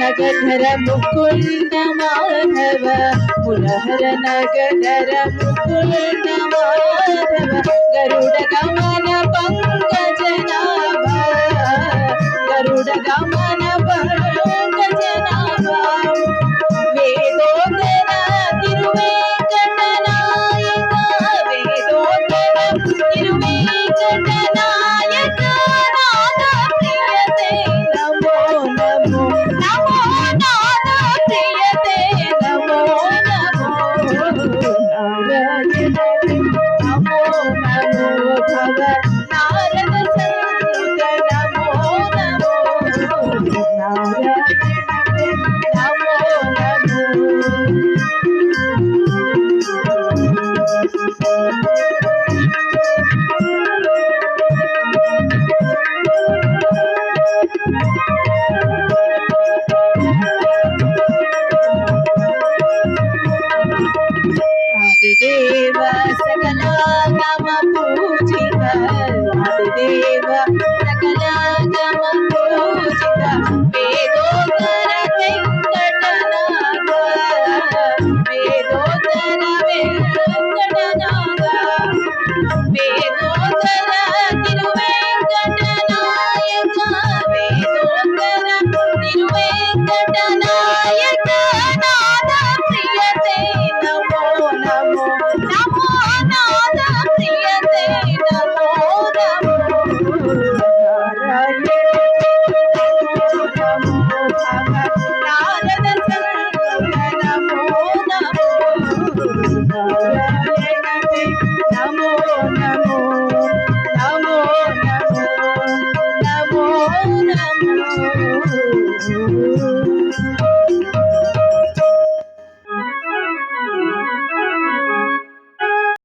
నగధర Mukunda Madhava పురహర నగధర Mukunda Madhava Garuda Gamana Deva